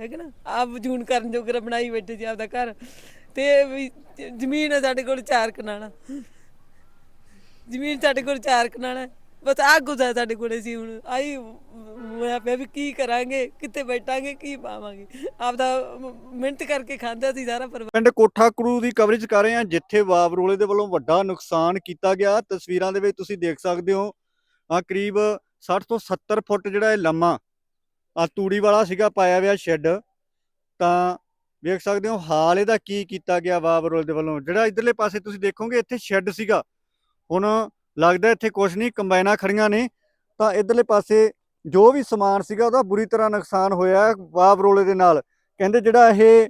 ਹੈ ਨਾ? ਆਪ ਜੂਨ ਕਰਨ ਜੋਗਰਾ ਬਣਾਈ ਬੈਠੇ ਜੀ ਆਪਦਾ ਘਰ। ਤੇ ਵੀ ਜ਼ਮੀਨ ਹੈ ਸਾਡੇ ਕੋਲ ਚਾਰ ਕਨਾਲਾ। ਜ਼ਮੀਨ ਸਾਡੇ ਕੋਲ ਚਾਰ ਕਨਾਲਾ। ਬਸ ਆ ਗੁਜ਼ਾ ਸਾਡੇ ਕੋਲੇ ਸੀ ਹੁਣ। ਆਈ ਹੋਇਆ ਪਿਆ ਵੀ ਕੀ ਕਰਾਂਗੇ, ਕਿੱਥੇ ਬੈਠਾਂਗੇ, ਕੀ ਪਾਵਾਂਗੇ। ਆਪਦਾ ਮਿਹਨਤ ਕਰਕੇ ਖਾਂਦਾ ਸੀ ਸਾਰਾ ਪਰਿਵਾਰ। ਪਿੰਡ ਕੋਠਾ ਕਰੂ ਦੀ ਕਵਰੇਜ ਕਰ ਰਹੇ ਹਾਂ, ਜਿੱਥੇ ਵਾਵਰੋਲੇ ਦੇ ਵੱਲੋਂ ਵੱਡਾ ਨੁਕਸਾਨ ਕੀਤਾ ਗਿਆ। ਤਸਵੀਰਾਂ ਦੇ ਵਿੱਚ ਤੁਸੀਂ ਦੇਖ ਸਕਦੇ ਹੋ। ਆ ਕਰੀਬ 60 ਤੋਂ 70 ਫੁੱਟ ਜਿਹੜਾ ਇਹ ਲੰਮਾ ਆ ਤੂੜੀ ਵਾਲਾ ਸੀਗਾ, ਪਾਇਆ ਹੋਇਆ ਸ਼ੈੱਡ ਤਾਂ ਵੇਖ ਸਕਦੇ ਹੋ, ਹਾਲ ਇਹਦਾ ਕੀ ਕੀਤਾ ਗਿਆ ਵਾਵਰੋਲੇ ਦੇ ਵੱਲੋਂ। ਜਿਹੜਾ ਇਧਰਲੇ ਪਾਸੇ ਤੁਸੀਂ ਦੇਖੋਗੇ, ਇੱਥੇ ਸ਼ੈੱਡ ਸੀਗਾ। ਹੁਣ ਲੱਗਦਾ ਇੱਥੇ ਕੁਝ ਨਹੀਂ, ਕੰਬਾਈਨਾਂ ਖੜੀਆਂ ਨੇ। ਤਾਂ ਇਧਰਲੇ ਪਾਸੇ ਜੋ ਵੀ ਸਮਾਨ ਸੀਗਾ, ਉਹਦਾ ਬੁਰੀ ਤਰ੍ਹਾਂ ਨੁਕਸਾਨ ਹੋਇਆ ਹੈ ਵਾਵਰੋਲੇ ਦੇ ਨਾਲ। ਕਹਿੰਦੇ ਜਿਹੜਾ ਇਹ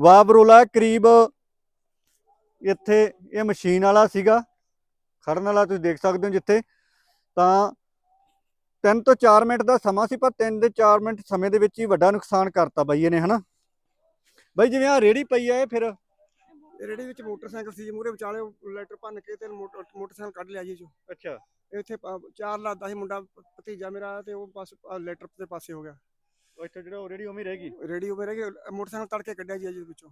ਵਾਬਰੋਲਾ ਕਰੀਬ ਇੱਥੇ ਇਹ ਮਸ਼ੀਨ ਵਾਲਾ ਸੀਗਾ। ਖੜਨ ਵਾਲਾ ਤੁਸੀਂ ਦੇਖ ਸਕਦੇ ਹੋ ਜਿੱਥੇ। ਤਾਂ 3 ਤੋਂ 4 ਮਿੰਟ ਦਾ ਸਮਾਂ ਸੀ ਪਰ 3 ਦੇ 4 ਮਿੰਟ ਸਮੇਂ ਦੇ ਵਿੱਚ ਹੀ ਵੱਡਾ ਨੁਕਸਾਨ ਕਰਤਾ ਬਾਈ ਇਹਨੇ ਹਨਾ? ਬਾਈ ਜਿਵੇਂ ਆ ਰੇੜੀ ਪਈ ਆ ਇਹ ਫਿਰ? ਰੇੜੀ ਵਿੱਚ ਮੋਟਰਸਾਈਕਲ ਸੀ ਮੂਰੇ ਵਿਚਾਲੇ ਲੈਟਰ ਭੰਨ ਕੇ ਤੇ ਮੋਟਰ- ਮੋਟਰਸਾਈਕਲ ਕੱਢ ਲਿਆ ਜੀ ਜੋ ਅੱਛਾ। ਇੱਥੇ ਚਾਰ ਲਾਦਾ ਸੀ ਮੁੰਡਾ ਭਤੀਜਾ ਮੇਰਾ ਤੇ ਉਹ ਬਸ ਆਹ ਲੈਟਰ ਦੇ ਪਾਸੇ ਹੋ ਗਿਆ। ਇੱਥੇ ਜਿਹੜਾ ਉਹ ਰੇੜੀ ਉਵੇਂ ਰਹਿ ਗਈ? ਰੇਡੀ ਉਹ ਮੇਰੇ ਕੇ ਮੋਟਰਸਾਈਕਲ ਤੜ ਕੇ ਕੱਢਿਆ ਜੀ ਇਹਦੇ ਵਿੱਚੋਂ।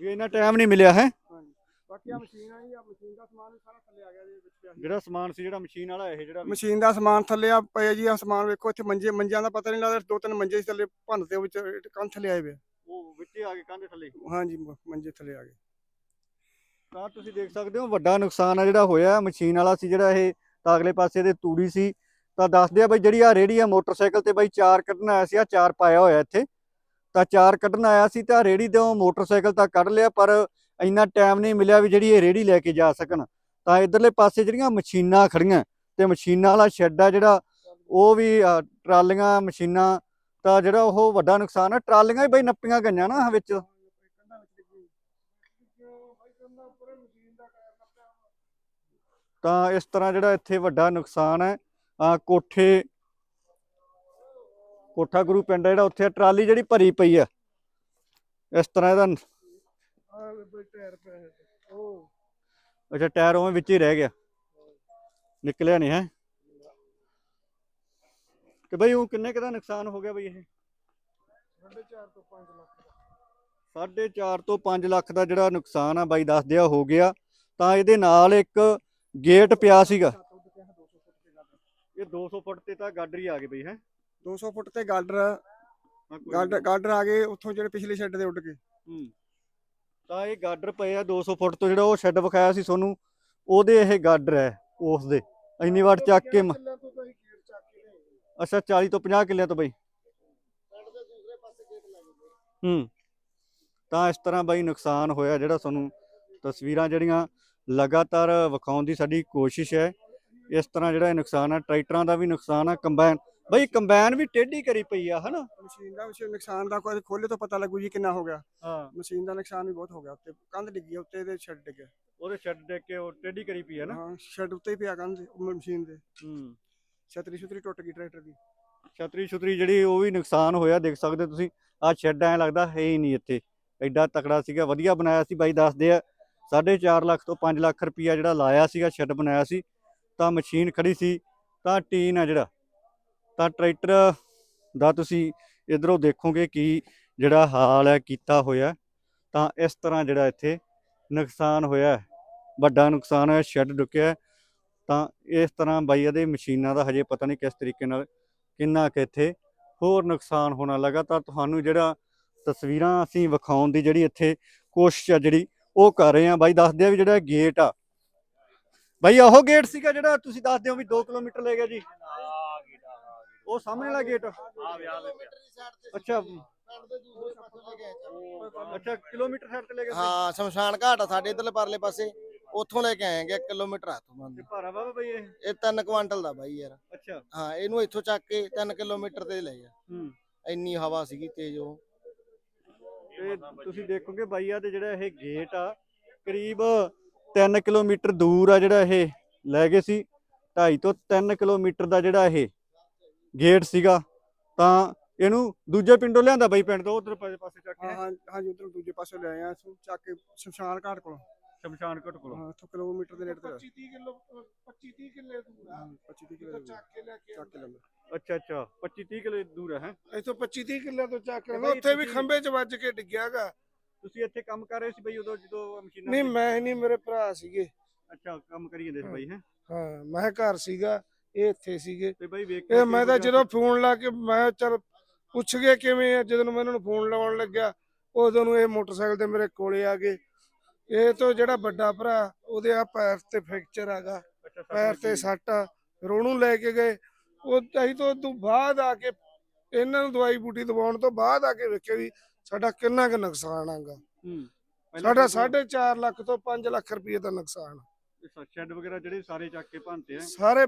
ਵੀ ਇਹਨਾਂ ਟਾਈਮ ਨਹੀਂ ਮਿਲਿਆ ਹੈ? ਹਾਂਜੀ। ਬਾਕੀ ਆ ਮਸ਼ੀਨ ਆਈ ਆ ਮਸ਼ੀਨ ਦਾ ਸਮਾਨ ਵੀ ਸਾਰਾ ਥੱਲੇ ਆ ਗਿਆ ਜੀ ਵਿੱਚ ਪਿਆ ਸੀ। ਜਿਹੜਾ ਸਮਾਨ ਸੀ ਜਿਹੜਾ ਮਸ਼ੀਨ ਵਾਲਾ ਇਹ ਜਿਹੜਾ ਵੀ- ਮਸ਼ੀਨ ਦਾ ਸਮਾਨ ਥੱਲੇ ਆ ਪਿਆ ਜੀ ਆ ਸਮਾਨ ਵੇਖੋ ਇੱਥੇ ਮੰਜੇ ਮੰਜਿਆਂ ਦਾ ਪਤਾ ਨਹੀਂ ਲੱਗਦਾ ਦੋ ਤਿੰਨ ਮੰਜੇ ਸੀ ਥੱਲੇ ਭੰਨ ਤੇ ਵਿੱਚ ਕੰਨ ਥੱਲੇ ਆਏ ਵੇ ਉਹ ਵਿੱਚੇ ਆ ਕੇ ਕੰਧ ਥੱਲੇ। ਹਾਂਜੀ ਮ- ਮੰਜੇ ਥੱਲੇ ਆ ਗਏ। ਤਾਂ ਤੁਸੀਂ ਦੇਖ ਸਕਦੇ ਹੋ ਵੱਡਾ ਨੁਕਸਾਨ ਆ ਜਿਹੜਾ ਹੋਇਆ ਮਸ਼ੀਨ ਵਾਲਾ ਸੀ ਜਿਹੜਾ ਇਹ ਤਾਂ ਅਗਲੇ ਪਾਸੇ ਦੇ ਤੂੜੀ ਸੀ। ਤਾਂ ਦੱਸਦੇ ਆ ਬਈ ਜਿਹੜੀ ਆ ਰੇੜੀ ਆ ਮੋਟਰਸਾਈਕਲ ਤੇ ਬਈ ਚਾਰ ਕੱਢਣ ਆਇਆ ਸੀ ਆ ਚਾਰ ਪਾਇਆ ਹੋਇਆ ਇੱਥੇ। ਤਾਂ ਚਾਰ ਕੱਢਣ ਆਇਆ ਸੀ ਤਾਂ ਰੇੜੀ ਤੋਂ ਮੋਟਰਸਾਈਕਲ ਤਾਂ ਕੱਢ ਲਿਆ ਪਰ ਇੰਨਾ ਟਾਈਮ ਨਹੀਂ ਮਿਲਿਆ ਵੀ ਜਿਹੜੀ ਇਹ ਰੇੜੀ ਲੈ ਕੇ ਜਾ ਸਕਣ। ਤਾਂ ਇਧਰਲੇ ਪਾਸੇ ਜਿਹੜੀਆਂ ਮਸ਼ੀਨਾਂ ਖੜੀਆਂ, ਤੇ ਮਸ਼ੀਨਾਂ ਵਾਲਾ ਸ਼ੈੱਡ ਆ ਜਿਹੜਾ, ਉਹ ਵੀ ਟਰਾਲੀਆਂ, ਮਸ਼ੀਨਾਂ, ਤਾਂ ਜਿਹੜਾ ਉਹ ਵੱਡਾ ਨੁਕਸਾਨ ਆ। ਟਰਾਲੀਆਂ ਹੀ ਬਈ ਨੱਪੀਆਂ ਗਈਆਂ ਨਾ ਵਿੱਚ। ਤਾਂ ਇਸ ਤਰ੍ਹਾਂ ਜਿਹੜਾ ਇੱਥੇ ਵੱਡਾ ਨੁਕਸਾਨ ਹੈ। ਆ ਕੋਠੇ, ਕੋਠਾ ਗੁਰੂ ਪਿੰਡ ਜਿਹੜਾ, ਉੱਥੇ ਟਰਾਲੀ ਜਿਹੜੀ ਭਰੀ ਪਈ ਆ। ਇਸ ਤਰ੍ਹਾਂ ਇਹਦਾ ਉਹ। ਅੱਛਾ ਟਾਇਰ ਉਵੇਂ ਵਿੱਚ ਹੀ ਰਹਿ ਗਿਆ। ਨਿਕਲਿਆ ਨਹੀਂ ਹੈ। ਤੇ ਬਈ ਉਹ ਕਿੰਨੇ ਕੁ ਦਾ ਨੁਕਸਾਨ ਹੋ ਗਿਆ ਬਈ ਇਹ? 4.5 ਤੋਂ 5 ਲੱਖ 4.5 ਤੋਂ 5 ਲੱਖ ਦਾ ਜਿਹੜਾ ਨੁਕਸਾਨ ਆ ਬਾਈ ਦੱਸਦੇ ਆ ਹੋ ਗਿਆ। ਤਾਂ ਇਹਦੇ ਨਾਲ ਇੱਕ ਗੇਟ ਪਿਆ ਸੀਗਾ। ਇਹ 200 ਫੁੱਟ ਤੇ ਤਾਂ ਗਾਡਰੀ ਆ ਗਈ ਬਈ ਹੈ? 200 ਫੁੱਟ ਤੇ ਗਾਡਰ ਗਾਡਰ ਗਾਡਰ ਆ ਗਏ ਉੱਥੋਂ ਜਿਹੜੇ ਪਿਛਲੇ ਸ਼ੈੱਡ ਦੇ ਉੱਡ ਕੇ। ਹੂੰ। ਤਾਂ ਇਹ ਗਾਡਰ ਪਏ ਆ 200 ਫੁੱਟ ਤੋਂ ਜਿਹੜਾ ਉਹ ਸ਼ੈੱਡ ਵਿਖਾਇਆ ਸੀ ਤੁਹਾਨੂੰ ਉਹਦੇ ਇਹ ਗਾਡਰ ਹੈ ਉਸ ਦੇ। ਇੰਨੀ ਵਾਰ ਚੱਕ ਕੇ ਮ-। ਅੱਛਾ 40 ਤੋਂ 50 ਕਿੱਲਿਆਂ ਤੋਂ ਬਈ। ਹੂੰ। ਤਾਂ ਇਸ ਤਰ੍ਹਾਂ ਬਈ ਨੁਕਸਾਨ ਹੋਇਆ ਜਿਹੜਾ ਤੁਹਾਨੂੰ ਤਸਵੀਰਾਂ ਜਿਹੜੀਆਂ ਲਗਾਤਾਰ ਵਿਖਾਉਣ ਦੀ ਸਾਡੀ ਕੋਸ਼ਿਸ਼ ਹੈ। ਇਸ ਤਰ੍ਹਾਂ ਜਿਹੜਾ ਇਹ ਨੁਕਸਾਨ ਹੈ ਟਰੈਕਟਰਾਂ ਦਾ ਵੀ ਨੁਕਸਾਨ ਹੈ ਕੰਬਾਈਨ ਬਈ ਕੰਬਾਈਨ ਵੀ ਟੇਢੀ ਕਰੀ ਪਈ ਆ ਹਨਾ? ਮਸ਼ੀਨ ਦਾ ਵਿਸ਼ੇ ਨੁਕਸਾਨ ਦਾ ਕੋਈ ਖੋਲੇ ਤੋਂ ਪਤਾ ਲੱਗੂ ਜੀ ਕਿੰਨਾ ਹੋ ਗਿਆ। ਹਾਂ। ਮਸ਼ੀਨ ਦਾ ਨੁਕਸਾਨ ਵੀ ਬਹੁਤ ਹੋ ਗਿਆ ਉੱਤੇ ਕੰਧ ਡਿੱਗੀ ਆ, ਉੱਤੇ ਇਹਦੇ ਸ਼ੈੱਡ ਡਿੱਗਿਆ ਉਹਦੇ ਸ਼ੈੱਡ ਦੇ ਕੇ ਉਹ ਟੇਢੀ ਕਰੀ ਪਈ ਹੈ ਨਾ? ਹਾਂ ਸ਼ੈੱਡ ਉੱਤੇ ਹੀ ਪਿਆ ਕੰਧ ਦੇ, ਮਸ਼ੀਨ ਦੇ। ਹੂੰ। ਛਤਰੀ ਛਤਰੀ ਟੁੱਟ ਗਈ ਟਰੈਕਟਰ ਦੀ। ਛਤਰੀ ਛੁਤਰੀ ਜਿਹੜੀ ਉਹ ਵੀ ਨੁਕਸਾਨ ਹੋਇਆ ਦੇਖ ਸਕਦੇ ਹੋ ਤੁਸੀਂ ਆ ਸ਼ੈੱਡ ਐ ਲੱਗਦਾ ਹੈ ਹੀ ਨਹੀਂ ਇੱਥੇ। ਐਡਾ ਤਕੜਾ ਸੀਗਾ ਵਧੀਆ ਬਣਾਇਆ ਸੀ ਬਾਈ ਦੱਸਦੇ ਆ 4.5 ਲੱਖ ਤੋਂ 5 ਲੱਖ ਰੁਪਈਆ ਜਿਹੜਾ ਲਾਇਆ ਸੀਗਾ ਸ਼ੈੱਡ ਬਣਾਇਆ ਸੀ ਤਾਂ ਮਸ਼ੀਨ ਖੜੀ ਸੀ ਤਾਂ ਟੀਨ ਆ ਜਿਹੜਾ। ਤਾਂ ਟਰੈਕਟਰ ਦਾ ਤੁਸੀਂ ਇਧਰੋਂ ਦੇਖੋਗੇ ਕਿ ਜਿਹੜਾ ਹਾਲ ਹੈ, ਕੀਤਾ ਹੋਇਆ ਤਾਂ ਇਸ ਤਰ੍ਹਾਂ ਜਿਹੜਾ ਇੱਥੇ ਨੁਕਸਾਨ ਹੋਇਆ ਵੱਡਾ ਨੁਕਸਾਨ ਹੋਇਆ, ਸ਼ੈੱਡ ਡੁੱਕਿਆ ਤਾਂ ਇਸ ਤਰ੍ਹਾਂ ਬਾਈ ਇਹਦੇ ਮਸ਼ੀਨਾਂ ਦਾ ਹਜੇ ਪਤਾ ਨਹੀਂ ਕਿਸ ਤਰੀਕੇ ਨਾਲ ਕਿੰਨਾ ਕੁ ਇੱਥੇ ਹੋਰ ਨੁਕਸਾਨ ਹੋਣਾ ਲਗਾਤਾਰ ਤੁਹਾਨੂੰ ਜਿਹੜਾ ਤਸਵੀਰਾਂ ਅਸੀਂ ਵਿਖਾਉਣ ਦੀ ਜਿਹੜੀ ਇੱਥੇ ਕੋਸ਼ਿਸ਼ ਆ, ਜਿਹੜੀ ਉਹ ਕਰ ਰਹੇ ਆ ਬਾਈ ਦੱਸਦੇ ਆ ਵੀ ਜਿਹੜਾ ਗੇਟ ਆ। ਬਾਈ ਉਹ ਗੇਟ ਸੀਗਾ ਜਿਹੜਾ, ਤੁਸੀਂ ਦੱਸਦੇ ਹੋ ਵੀ 2 ਕਿਲੋਮੀਟਰ ਲੈ ਗਿਆ ਜੀ। ਉਹ ਸਾਹਮਣੇ ਵਾਲਾ ਗੇਟ ਅੱਛਾ। ਅੱਛਾ ਕਿਲੋਮੀਟਰ ਸਾਈਡ ਤੇ ਲੈ ਗਿਆ ਹਾਂ ਸ਼ਮਸ਼ਾਨ ਘਾਟ ਆ ਸਾਡੇ ਇਧਰਲੇ ਪਰਲੇ ਪਾਸੇ। ਉੱਥੋਂ ਲੈ ਕੇ ਆਏਗੇ 1 ਕਿਲੋਮੀਟਰ ਆ ਤੋਂ ਮੰਨ ਤੇ ਭਾਰਾ ਬਾਬਾ ਬਈ ਇਹ? ਇਹ 3 ਕੁਆਂਟਲ ਦਾ ਬਾਈ ਯਾਰ। ਅੱਛਾ। ਹਾਂ ਇਹਨੂੰ ਇੱਥੋਂ ਚੱਕ ਕੇ 3 ਕਿਲੋਮੀਟਰ ਤੇ ਲੈ ਜਾ ਹੂੰ। ਇੰਨੀ ਹਵਾ ਸੀਗੀ ਤੇਜ਼ ਉਹ। ਤੇ ਤੁਸੀਂ ਦੇਖੋਗੇ ਬਾਈਆ ਦੇ ਜਿਹੜਾ ਇਹ ਗੇਟ ਆ ਕਰੀਬ 3 ਕਿਲੋਮੀਟਰ ਦੂਰ ਆ ਜਿਹੜਾ ਇਹ ਲੈ ਗਏ ਸੀ। 2.5 ਤੋਂ 3 ਕਿਲੋਮੀਟਰ ਦਾ ਜਿਹੜਾ ਇਹ ਗੇਟ ਸੀਗਾ ਤਾਂ ਇਹਨੂੰ ਦੂਜੇ ਪਿੰਡੋਂ ਲਿਆਂਦਾ ਬਾਈ ਪਿੰਡ ਤੋਂ ਉਧਰ ਪਾਸੇ ਚੱਕ ਹਾਂ ਕੇ। ਹਾਂ ਹਾਂਜੀ ਉਧਰ ਦੂਜੇ ਪਾਸੇ ਲੈ ਆਇਆ ਇਸਨੂੰ ਚੱਕ ਕੇ ਸ਼ਮਸ਼ਾਨ ਘਾਟ ਕੋਲ। ਸ਼ਮਸ਼ਾਨ ਘਾਟ ਕੋਲ। ਹਾਂ ਇੱਥੋਂ ਕਿਲੋਮੀਟਰ ਦੇ ਨੇੜੇ ਤੇ। 25 30 ਕਿਲੋ 25 30 ਕਿੱਲੇ ਦੂਰ ਆ 25 30 ਇੱਥੋਂ ਕਿਲੋਮੀਟਰ ਚੱਕ ਕੇ ਲੈ ਕੇ ਚੱਕ ਅੱਛਾ ਅੱਛਾ 25 30 ਕਿਲੋ ਦੂਰ ਹੈ ਇੱਥੋਂ 25 30 ਕਿੱਲੇ ਤੋਂ ਚੱਕ ਕੇ ਤੇ ਉੱਥੇ ਵੀ ਖੰਭੇ 'ਚ ਵੱਜ ਕੇ ਡਿੱਗਿਆਗਾ ਤੁਸੀਂ ਇੱਥੇ ਕੰਮ ਕਰ ਰਹੇ ਸੀ ਬਈ ਉਦੋਂ ਜਦੋਂ ਮਸ਼ੀਨਾਂ ਨਹੀਂ ਤੇ- ਮੈਂ ਨਹੀਂ ਮੇਰੇ ਭਰਾ ਸੀਗੇ। ਅੱਛਾ ਕੰਮ ਕਰੀ ਜਾਂਦੇ ਸੀ ਬਾਈ ਹੈ? ਹਾਂ ਮੈਂ ਘਰ ਸੀਗਾ। ਇਹ ਇੱਥੇ ਸੀਗੇ। ਤੇ ਬਾਈ ਵੇਖ ਇਹ ਮੈਂ ਤਾਂ ਜਦੋਂ ਫੋਨ ਲਾ ਕੇ ਮੈਂ ਚਲ ਪੁੱਛ ਗਿਆ ਕਿਵੇਂ ਆ ਜਦੋਂ ਮੈਂ ਇਹਨਾਂ ਨੂੰ ਫੋਨ ਲਾਉਣ ਲੱਗਿਆ ਉਦੋਂ ਨੂੰ ਇਹ ਮੋਟਰਸਾਈਕਲ ਤੇ ਮੇਰੇ ਕੋਲੇ ਆ ਗਏ। ਇਹ ਤੋਂ ਜਿਹੜਾ ਵੱਡਾ ਭਰਾ ਉਹਦੇ ਆ ਪੈਰ ਤੇ ਫ੍ਰੈਕਚਰ ਆਗਾ ਪੈਰ ਤੇ ਸੱਟ ਆ ਉਹਨੂੰ ਲੈ ਕੇ ਗਏ। ਉਹ ਅਸੀਂ ਤੋਂ ਤੋਂ ਬਾਅਦ ਆ ਕੇ ਇਹਨਾਂ ਨੂੰ ਦਵਾਈ ਬੂਟੀ ਦਵਾਉਣ ਤੋਂ ਬਾਅਦ ਆ ਕੇ ਵੇਖਿਆ ਵੀ ਸਾਡਾ ਕਿੰਨਾ ਕੁ ਨੁਕਸਾਨ ਆਗਾ ਸਾਡਾ 4.5 ਲੱਖ ਤੋਂ 5 ਲੱਖ ਰੁਪਏ ਦਾ ਨੁਕਸਾਨ। ਸ਼ੈੱਡ ਵਗੈਰਾ ਜਿਹੜੇ ਸਾਰੇ ਚੱਕ ਕੇ ਭੰਨਤੇ ਆ? ਸਾਰੇ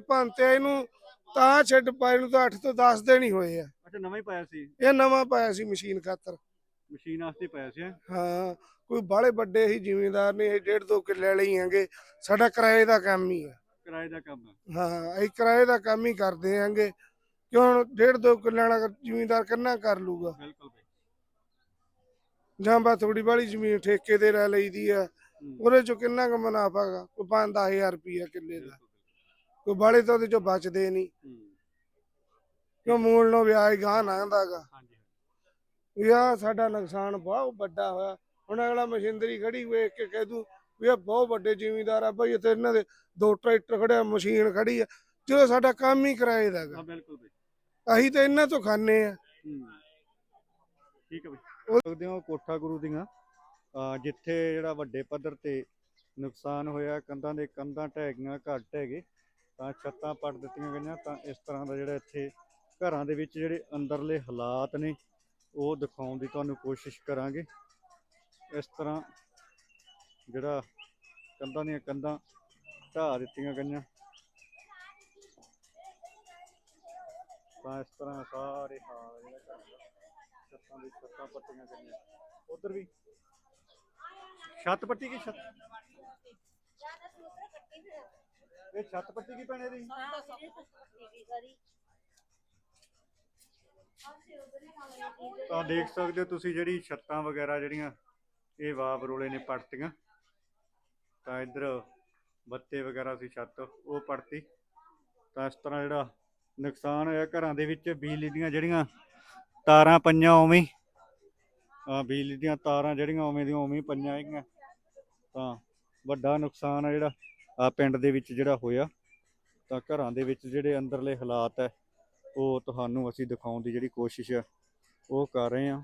ਇਹਨੂੰ ਤਾਂ ਛੱਡ ਪਾਏ ਨੂੰ ਤਾਂ 8 ਤੋਂ 10 ਦਿਨ ਹੀ ਹੋਏ ਆ। ਅੱਛਾ ਨਵਾਂ ਹੀ ਪਾਇਆ ਸੀ? ਇਹ ਨਵਾਂ ਪਾਇਆ ਸੀ ਮਸ਼ੀਨ ਖਾਤਰ। ਮਸ਼ੀਨ ਵਾਸਤੇ ਪਾਇਆ ਸੀ ਹੈਂ? ਹਾਂ ਕੋਈ ਬਾਹਲੇ ਵੱਡੇ ਹੀ ਜ਼ਿਮੀਂਦਾਰ ਨੇ ਇਹ ਡੇਢ ਦੋ ਕਿੱਲੇ ਵਾਲੇ ਹੀ ਹੈਗੇ। ਸਾਡਾ ਕਿਰਾਏ ਦਾ ਕੰਮ ਹੀ ਆ। ਕਿਰਾਏ ਦਾ ਕੰਮ ਆ। ਹਾਂ ਅਸੀਂ ਕਿਰਾਏ ਦਾ ਕੰਮ ਹੀ ਕਰਦੇ ਆਂਗੇ ਕਿਉਂ ਡੇਢ ਦੋ ਕਿੱਲੇ ਵਾਲਾ ਜ਼ਿਮੀਂਦਾਰ ਕਿੰਨਾ ਕਰ ਲੂਗਾ? ਬਿਲਕੁਲ ਬਾਈ। ਜਾਂ ਬਾ ਥੋੜੀ ਬਾਹਲੀ ਜ਼ਮੀਨ ਠੇਕੇ ਤੇ ਰਹਿ ਲਈਦੀ ਆ। ਉਹਦੇ ਚੋਂ ਕਿੰਨਾ ਕੁ ਮੁਨਾਫਾ ਗਾ ਕੋਈ 5-10000 ਰੁਪਈਆ ਕਿੱਲੇ ਦਾ। ਕੋਈ ਬਾਹਲੇ ਤਾਂ ਉਹਦੇ ਚੋਂ ਬਚਦੇ ਨਹੀਂ। ਕਿਉਂ ਮੂਲ ਨੂੰ ਵਿਆਜ ਗਾਹ ਲੰਘਦਾਗਾ ਹਾਂਜੀ ਯਾ ਸਾਡਾ ਨੁਕਸਾਨ ਬਹੁਤ ਵੱਡਾ ਹੋਇਆ। ਹੁਣ ਅਗਲਾ ਮਸ਼ੀਨਰੀ ਖੜੀ ਵੇਖ ਕੇ ਕਹਿ ਦੂ ਵੀ ਇਹ ਬਹੁਤ ਵੱਡੇ ਜ਼ਿਮੀਂਦਾਰ ਆ ਭਾਈ ਇੱਥੇ ਇਹਨਾਂ ਦੇ ਦੋ ਟਰੈਕਟਰ ਖੜਿਆ ਮਸ਼ੀਨ ਖੜੀ ਆ। ਜਦੋਂ ਸਾਡਾ ਕੰਮ ਹੀ ਕਿਰਾਏ ਦਾ ਗਾ ਹਾਂ ਬਿਲਕੁਲ ਬਾਈ। ਅਸੀਂ ਤਾਂ ਇਹਨਾਂ ਤੋਂ ਖਾਂਦੇ ਆ। ਠੀਕ ਹੈ ਬਈ। ਸਕਦੇ ਹੋ ਕੋਠਾ ਗੁਰੂ ਦੀਆਂ। ਜਿੱਥੇ ਜਿਹੜਾ ਵੱਡੇ ਪੱਧਰ ਤੇ ਨੁਕਸਾਨ ਹੋਇਆ, ਕੰਧਾਂ ਦੇ ਕੰਧਾਂ ਢਹਿ ਗਈਆਂ, ਘਰ ਢਹਿ ਗਏ, ਤਾਂ ਛੱਤਾਂ ਪੱਟ ਦਿੱਤੀਆਂ ਗਈਆਂ, ਤਾਂ ਇਸ ਤਰ੍ਹਾਂ ਦਾ ਜਿਹੜਾ ਇੱਥੇ ਘਰਾਂ ਦੇ ਵਿੱਚ ਜਿਹੜੇ ਅੰਦਰਲੇ ਹਾਲਾਤ ਨੇ, ਉਹ ਦਿਖਾਉਣ ਦੀ ਤੁਹਾਨੂੰ ਕੋਸ਼ਿਸ਼ ਕਰਾਂਗੇ। ਇਸ ਤਰ੍ਹਾਂ ਜਿਹੜਾ ਕੰਧਾਂ ਦੀਆਂ ਕੰਧਾਂ ਢਾਹ ਦਿੱਤੀਆਂ ਗਈਆਂ। ਤਾਂ ਇਸ ਤਰ੍ਹਾਂ ਸਾਰੇ ਹਾਲ ਜਿਹੜਾ ਘਰ ਦਾ ਛੱਤਾਂ ਦੀ ਛੱਤਾਂ ਪੱਟੀਆਂ ਗਈਆਂ। ਉਧਰ ਵੀ ਛੱਤ ਪੱਟੀ ਕੀ ਛੱਤ? ਇਹ ਛੱਤ ਪੱਟੀ ਕੀ ਪੈਣੇ ਦੀ? ਤਾਂ ਦੇਖ ਸਕਦੇ ਹੋ ਤੁਸੀਂ ਜਿਹੜੀ ਛੱਤਾਂ ਵਗੈਰਾ ਜਿਹੜੀਆਂ, ਇਹ ਵਾਹ ਬਰੋਲੇ ਨੇ ਪੜਤੀਆਂ। ਤਾਂ ਇੱਧਰ ਬੱਤੇ ਵਗੈਰਾ ਸੀ ਛੱਤ, ਉਹ ਪੜਤੀ। ਤਾਂ ਇਸ ਤਰ੍ਹਾਂ ਜਿਹੜਾ ਨੁਕਸਾਨ ਹੋਇਆ ਘਰਾਂ ਦੇ ਵਿੱਚ, ਬਿਜਲੀ ਦੀਆਂ ਜਿਹੜੀਆਂ ਤਾਰਾਂ ਪਈਆਂ ਉਵੇਂ ਹੀ। ਆ ਬਿਜਲੀ ਦੀਆਂ ਤਾਰਾਂ ਜਿਹੜੀਆਂ ਉਵੇਂ ਦੀਆਂ ਉਵੇਂ ਪਈਆਂ ਹੈਗੀਆਂ। ਤਾਂ ਵੱਡਾ ਨੁਕਸਾਨ ਆ ਜਿਹੜਾ, ਆ ਪਿੰਡ ਦੇ ਵਿੱਚ ਜਿਹੜਾ ਹੋਇਆ। ਤਾਂ ਘਰਾਂ ਦੇ ਵਿੱਚ ਜਿਹੜੇ ਅੰਦਰਲੇ ਹਾਲਾਤ ਹੈ, ਉਹ ਤੁਹਾਨੂੰ ਅਸੀਂ ਦਿਖਾਉਣ ਦੀ ਜਿਹੜੀ ਕੋਸ਼ਿਸ਼ ਹੈ ਉਹ ਕਰ ਰਹੇ ਹਾਂ।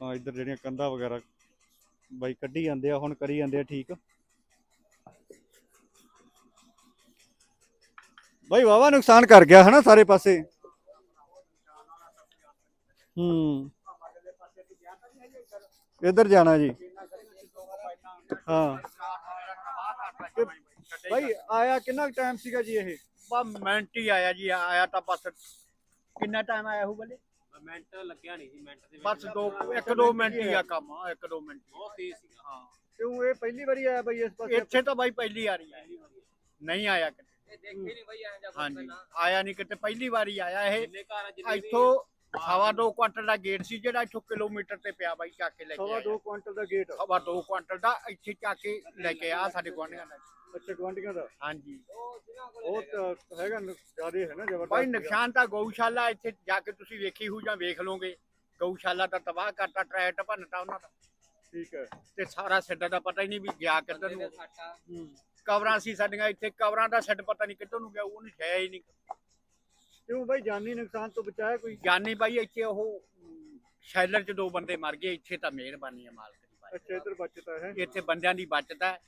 ਤਾਂ ਇੱਧਰ ਜਿਹੜੀਆਂ ਕੰਧਾਂ ਵਗੈਰਾ ਬਾਈ ਕੱਢੀ ਜਾਂਦੇ ਆ, ਹੁਣ ਕਰੀ ਜਾਂਦੇ ਆ ਠੀਕ। ਬਾਈ ਵਾਵਾ ਨੁਕਸਾਨ ਕਰ ਗਿਆ ਹਨਾ ਸਾਰੇ ਪਾਸੇ। ਹੂੰ। ਇੱਧਰ ਜਾਣਾ ਜੀ। ਹਾਂ। ਤੇ ਬਾਈ ਆਇਆ ਕਿੰਨਾ ਟਾਈਮ ਸੀਗਾ ਜੀ ਇਹ? ਬਸ ਮਿੰਟ ਹੀ ਆਇਆ ਜੀ ਆਇਆ ਤਾਂ ਬਸ। ਕਿੰਨਾ ਟਾਈਮ ਆਇਆ ਹੋਊ ਬਲੇ ਮਿੰਟ ਲੱਗਿਆ ਨਹੀਂ ਸੀ ਮਿੰਟ ਦੇ ਵਿੱਚ ਬਸ ਦੋ ਇੱਕ ਦੋ ਮਿੰਟ ਹੀ ਆ ਕੰਮ ਇੱਕ ਦੋ ਮਿੰਟ ਬਹੁਤ ਤੇਜ਼ ਸੀਗਾ। ਹਾਂ। ਕਿਉਂ ਇਹ ਪਹਿਲੀ ਵਾਰੀ ਆਇਆ ਬਾਈ ਇਸ ਪਾਸੇ? ਇੱਥੇ ਤਾਂ ਬਾਈ ਪਹਿਲੀ ਆ ਰਹੀ ਹੈ ਨਹੀਂ ਆਇਆ ਕਿਤੇ। ਇਹ ਦੇਖੇ ਨਹੀਂ ਬਈ ਐਂ ਜਾਂ ਹਾਂਜੀ। ਆਇਆ ਨਹੀਂ ਕਿਤੇ ਪਹਿਲੀ ਵਾਰੀ ਆਇਆ ਇਹ। ਇੱਥੋਂ ਸਵਾ ਦੋ ਕੁਆਂਟਲ ਦਾ ਗੇਟ ਸੀ ਜਿਹੜਾ ਇੱਥੋਂ ਕਿਲੋਮੀਟਰ ਤੇ ਪਿਆ ਬਾਈ ਚੱਕ ਕੇ ਲੈ ਕੇ ਸਵਾ ਆਇਆ ਦੋ ਕੁਇੰਟਲ ਦਾ ਗੇਟ। ਸਵਾ ਦੋ ਕੁਆਂਟਲ ਦਾ ਇੱਥੇ ਚੱਕ ਕੇ ਲੈ ਕੇ ਆ ਸਾਡੇ ਗੁਆਂਢੀਆਂ ਦਾ। ਅੱਛਾ ਗਵਾਂਡੀਆਂ ਦਾ? ਹਾਂਜੀ। ਉਹ ਤਾਂ ਹੈਗਾ ਜ਼ਿਆਦਾ ਹੈ ਨਾ ਜ਼ਬਰਦਸਤ ਬਾਈ। ਨੁਕਸਾਨ ਤਾਂ ਗਊਸ਼ਾਲਾ ਇੱਥੇ ਜਾ ਕੇ ਤੁਸੀਂ ਵੇਖੀ ਹੋ ਜਾਂ ਵੇਖ ਲਓਗੇ। ਗਊਸ਼ਾਲਾ ਤਾਂ ਤਬਾਹ ਕਰਤਾ ਟਰੈਕਟ ਭੰਨਤਾ ਉਹਨਾਂ ਦਾ। ਠੀਕ ਹੈ। ਤੇ ਸਾਰਾ ਸਿੱਧਾ ਦਾ ਪਤਾ ਹੀ ਨਹੀਂ ਵੀ ਗਿਆ ਕਿੱਧਰ ਨੂੰ। ਕਵਰਾਂ ਸੀ ਸਾਡੀਆਂ ਇੱਥੇ ਕਵਰਾਂ ਦਾ ਸਿੱਧ ਪਤਾ ਨਹੀਂ ਕਿੱਧਰ ਨੂੰ ਗਿਆ ਉਹਨੂੰ ਛਾਇਆ ਹੀ ਨਹੀਂ। ਕਿਉਂ ਬਾਈ? ਜਾਨੀ ਨੁਕਸਾਨ ਤੋਂ ਬਚਾਇਆ ਕੋਈ? ਜਾਨੀ ਬਾਈ ਇੱਥੇ ਉਹ ਸ਼ੈਲਰ ਚ ਦੋ ਬੰਦੇ ਮਰ ਗਏ ਇੱਥੇ ਤਾਂ ਮਿਹਰਬਾਨੀ ਹੈ ਮਾਲਕ ਦੀ ਬਾਈ। ਅੱਛਾ ਇੱਧਰ ਬਚਤਾ ਹੈ। ਇੱਥੇ ਬੰਦਿਆਂ ਦੀ ਬਚਤ ਹੈ।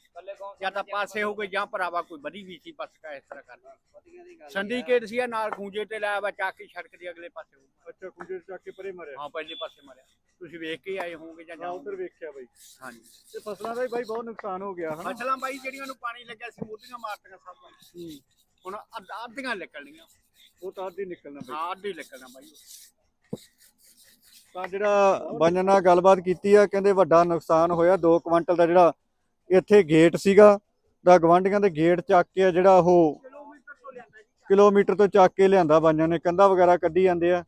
ਜਾਂ ਤਾਂ ਪਾਸੇ ਹੋ ਗਏ ਜਾਂ ਭਰਾਵਾ ਕੋਈ ਬੜੀ ਵੀ ਸੀ ਬਸ ਕਾ ਇਸ ਤਰ੍ਹਾਂ ਕਰ ਵਧੀਆ ਦੀ ਗੱਲ ਸੰਡੀਕੇਟ ਸੀ ਇਹ ਨਾਲ ਖੂੰਜੇ ਤੇ ਲਾਇਆ ਵਾ ਚੱਕ ਕੇ ਸੜਕ ਦੇ ਅਗਲੇ ਪਾਸੇ। ਅੱਛਾ ਕੁੰਜੇ ਚੱਕ ਕੇ ਪਰੇ ਮਾਰਿਆ। ਹਾਂ ਪਹਿਲੇ ਪਾਸੇ ਮਰਿਆ। ਤੁਸੀਂ ਵੇਖ ਕੇ ਆਏ ਹੋਵੋਗੇ ਜਾਂ ਹਾਂ ਉਧਰ ਵੇਖਿਆ ਬਾਈ। ਹਾਂਜੀ। ਤੇ ਫਸਲਾਂ ਦਾ ਬਾਈ ਬਹੁਤ ਨੁਕਸਾਨ ਹੋ ਗਿਆ ਹਨਾ? ਫਸਲਾਂ ਬਾਈ ਜਿਹੜੀਆਂ ਨੂੰ ਪਾਣੀ ਲੱਗਿਆ ਸੀ ਮੋਟੀਆਂ ਮਾਰਤੀਆਂ ਸਭ ਬਾਈ। ਹੁਣ ਅੱਧ- ਅੱਧੀਆਂ ਨਿਕਲਣੀਆਂ। ਉਹ ਤਾਂ ਅੱਧੀ ਨਿਕਲਣਾ ਬਾਈ। ਹਾਂ ਅੱਧੀ ਨਿਕਲਣਾ ਬਾਈ। ਤਾਂ ਜਿਹੜਾ ਬੰਨ ਨਾਲ ਗੱਲਬਾਤ ਕੀਤੀ ਆ ਕਹਿੰਦੇ ਵੱਡਾ ਨੁਕਸਾਨ ਹੋਇਆ 2 ਕੁਇੰਟਲ ਦਾ ਜਿਹੜਾ ਇੱਥੇ ਗੇਟ ਸੀਗਾ ਦਾ ਗਵਾਂਢੀਆਂ ਦੇ ਗੇਟ ਚੱਕ ਕੇ ਜਿਹੜਾ ਉਹ ਕਿਲੋਮੀਟਰ ਤੋਂ ਚੱਕ ਕੇ ਲਿਆਂਦਾ ਬਾਈਆਂ ਨੇ ਕੰਧਾਂ ਵਗੈਰਾ ਕੱਢੀ ਜਾਂਦੇ ਆ।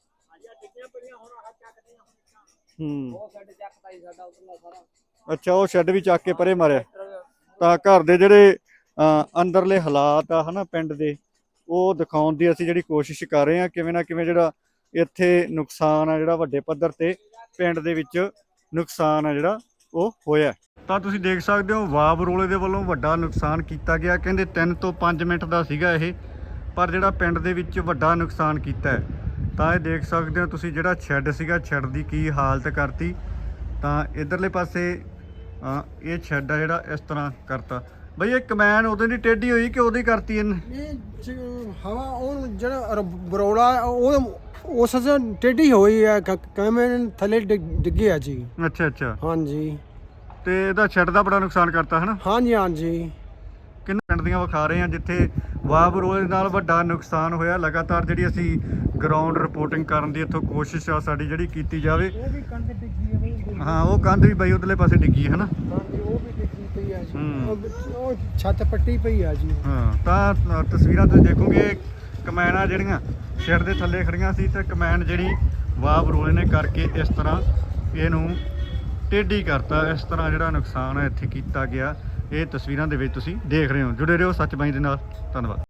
ਹੂੰ। ਅੱਛਾ ਉਹ ਸ਼ੈੱਡ ਵੀ ਚੱਕ ਕੇ ਪਰੇ ਮਾਰਿਆ। ਤਾਂ ਘਰ ਦੇ ਜਿਹੜੇ ਅੰਦਰਲੇ ਹਾਲਾਤ ਆ ਹਨਾ ਪਿੰਡ ਦੇ ਉਹ ਦਿਖਾਉਣ ਦੀ ਅਸੀਂ ਜਿਹੜੀ ਕੋਸ਼ਿਸ਼ ਕਰ ਰਹੇ ਹਾਂ, ਕਿਵੇਂ ਨਾ ਕਿਵੇਂ ਜਿਹੜਾ ਇੱਥੇ ਨੁਕਸਾਨ ਆ ਜਿਹੜਾ ਵੱਡੇ ਪੱਧਰ ਤੇ ਪਿੰਡ ਦੇ ਵਿੱਚ ਨੁਕਸਾਨ ਆ ਜਿਹੜਾ ਉਹ ਹੋਇਆ। ਤਾਂ ਤੁਸੀਂ ਦੇਖ ਸਕਦੇ ਹੋ ਵਾਬ ਰੋਲੇ ਦੇ ਵੱਲੋਂ ਵੱਡਾ ਨੁਕਸਾਨ ਕੀਤਾ ਗਿਆ। ਕਹਿੰਦੇ 3 ਤੋਂ 5 ਮਿੰਟ ਦਾ ਸੀਗਾ ਇਹ, ਪਰ ਜਿਹੜਾ ਪਿੰਡ ਦੇ ਵਿੱਚ ਵੱਡਾ ਨੁਕਸਾਨ ਕੀਤਾ ਹੈ, ਤਾਂ ਇਹ ਦੇਖ ਸਕਦੇ ਹੋ ਤੁਸੀਂ ਜਿਹੜਾ ਸ਼ੈੱਡ ਸੀਗਾ ਛੱਡ ਦੀ ਕੀ ਹਾਲਤ ਕਰਤੀ। ਤਾਂ ਇਧਰਲੇ ਪਾਸੇ ਇਹ ਛੱਡ ਆ ਜਿਹੜਾ ਇਸ ਤਰ੍ਹਾਂ ਕਰਤਾ। ਬਈ ਇਹ ਕਮੈਨ ਉਹਦੇ ਦੀ ਟੇਢੀ ਹੋਈ ਕਿ ਉਹਦੀ ਕਰਤੀ ਇਹਨੇ? ਇਹ ਹਵਾ ਉਹ ਜਿਹੜਾ ਰ- ਬਰੋਲਾ ਉਹ ਉਸ ਸੇ ਟੇਢੀ ਹੋਈ ਹੈ ਕਮੈਨ ਥੱਲੇ ਡਿੱਗ- ਡਿੱਗੀ ਹੈ ਜੀ। ਅੱਛਾ ਅੱਛਾ। ਹਾਂਜੀ। ਤੇ ਇਹਦਾ ਸ਼ੈੱਡ ਦਾ ਬੜਾ ਨੁਕਸਾਨ ਕਰਤਾ ਹਨਾ? ਹਾਂਜੀ ਹਾਂਜੀ। ਕਿੰਨੇ ਪਿੰਡ ਦੀਆਂ ਵਿਖਾ ਰਹੇ ਹਾਂ ਜਿੱਥੇ ਵਾਬ ਰੋਲੇ ਨਾਲ ਵੱਡਾ ਨੁਕਸਾਨ ਹੋਇਆ। ਲਗਾਤਾਰ ਜਿਹੜੀ ਅਸੀਂ ਗਰਾਊਂਡ ਰਿਪੋਰਟਿੰਗ ਕਰਨ ਦੀ ਇੱਥੋਂ ਕੋਸ਼ਿਸ਼ ਆ ਸਾਡੀ ਜਿਹੜੀ ਕੀਤੀ ਜਾਵੇ। ਉਹ ਵੀ ਕੰਧ ਡਿੱਗੀ ਹੈ ਬਈ ਹਾਂ ਉਹ ਕੰਧ ਵੀ ਬਾਈ ਉਧਰਲੇ ਪਾਸੇ ਡਿੱਗੀ ਹੈ ਹਨਾ? ਹਾਂਜੀ ਉਹ ਵੀ ਜੀ ਹੂੰ। ਉਹ- ਉਹ ਛੱਤ ਪੱਟੀ ਪਈ ਹੈ ਜੀ। ਹਾਂ ਤਾਂ ਅ, ਤਸਵੀਰਾਂ ਤੁਸੀਂ ਦੇਖੋਗੇ ਕਮੈਨਾਂ ਜਿਹੜੀਆਂ ਸਿਰ ਦੇ ਥੱਲੇ ਖੜੀਆਂ ਸੀ ਤੇ ਕਮੈਨ ਜਿਹੜੀ ਵਾਬ ਰੋਲੇ ਨੇ ਕਰਕੇ ਇਸ ਤਰ੍ਹਾਂ ਇਹਨੂੰ ਟੇਢੀ ਕਰਤਾ। ਇਸ ਤਰ੍ਹਾਂ ਜਿਹੜਾ ਨੁਕਸਾਨ ਹੈ ਇੱਥੇ ਕੀਤਾ ਗਿਆ। ਇਹ ਤਸਵੀਰਾਂ ਦੇ ਵਿੱਚ ਤੁਸੀਂ ਦੇਖ ਰਹੇ ਹੋ। ਜੁੜੇ ਰਹੋ ਸੱਚ ਬਾਈ ਦੇ ਨਾਲ। ਧੰਨਵਾਦ।